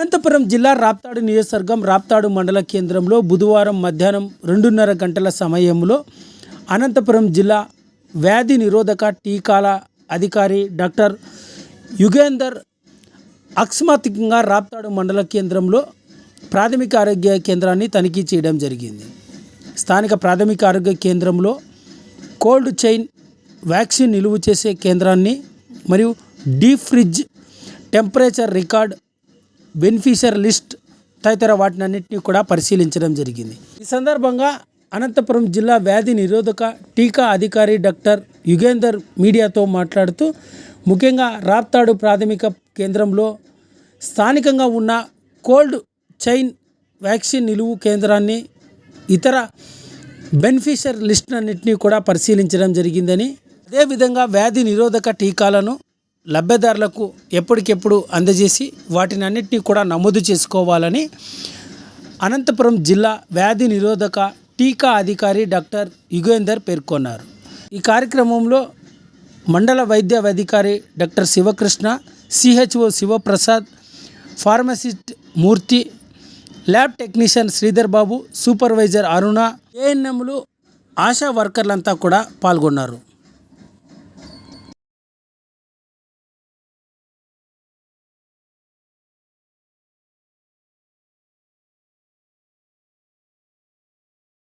అనంతపురం జిల్లా రాప్తాడు నియోజకవర్గం రాప్తాడు మండల కేంద్రంలో బుధవారం మధ్యాహ్నం రెండున్నర గంటల సమయంలో అనంతపురం జిల్లా వ్యాధి నిరోధక టీకాల అధికారి డాక్టర్ యుగేందర్ అకస్మాత్తుగా రాప్తాడు మండల కేంద్రంలో ప్రాథమిక ఆరోగ్య కేంద్రాన్ని తనిఖీ చేయడం జరిగింది. స్థానిక ప్రాథమిక ఆరోగ్య కేంద్రంలో కోల్డ్ చైన్ వ్యాక్సిన్ నిలువ చేసే కేంద్రాన్ని మరియు deep fridge temperature record beneficiary list తదితర వాటినన్నింటినీ కూడా పరిశీలించడం జరిగింది. ఈ సందర్భంగా అనంతపురం జిల్లా వ్యాధి నిరోధక టీకా అధికారి డాక్టర్ యుగేందర్ మీడియాతో మాట్లాడుతూ ముఖ్యంగా రాప్తాడు ప్రాథమిక కేంద్రంలో స్థానికంగా ఉన్న కోల్డ్ చైన్ వ్యాక్సిన్ నిలువు కేంద్రాన్ని ఇతర బెనిఫిషియర్ లిస్ట్ అన్నింటినీ కూడా పరిశీలించడం జరిగిందని అదేవిధంగా వ్యాధి నిరోధక టీకాలను లబ్ధిదారులకు ఎప్పటికెప్పుడు అందజేసి వాటిని అన్నింటినీ కూడా నమోదు చేసుకోవాలని అనంతపురం జిల్లా వ్యాధి నిరోధక టీకా అధికారి డాక్టర్ యుగేందర్ పేర్కొన్నారు. ఈ కార్యక్రమంలో మండల వైద్య అధికారి doctor Sivakrishna CHO Sivaprasad pharmacist Murthy lab technician Sridhar Babu supervisor Aruna ఏఎన్ఎంలు ఆశా వర్కర్లంతా కూడా పాల్గొన్నారు.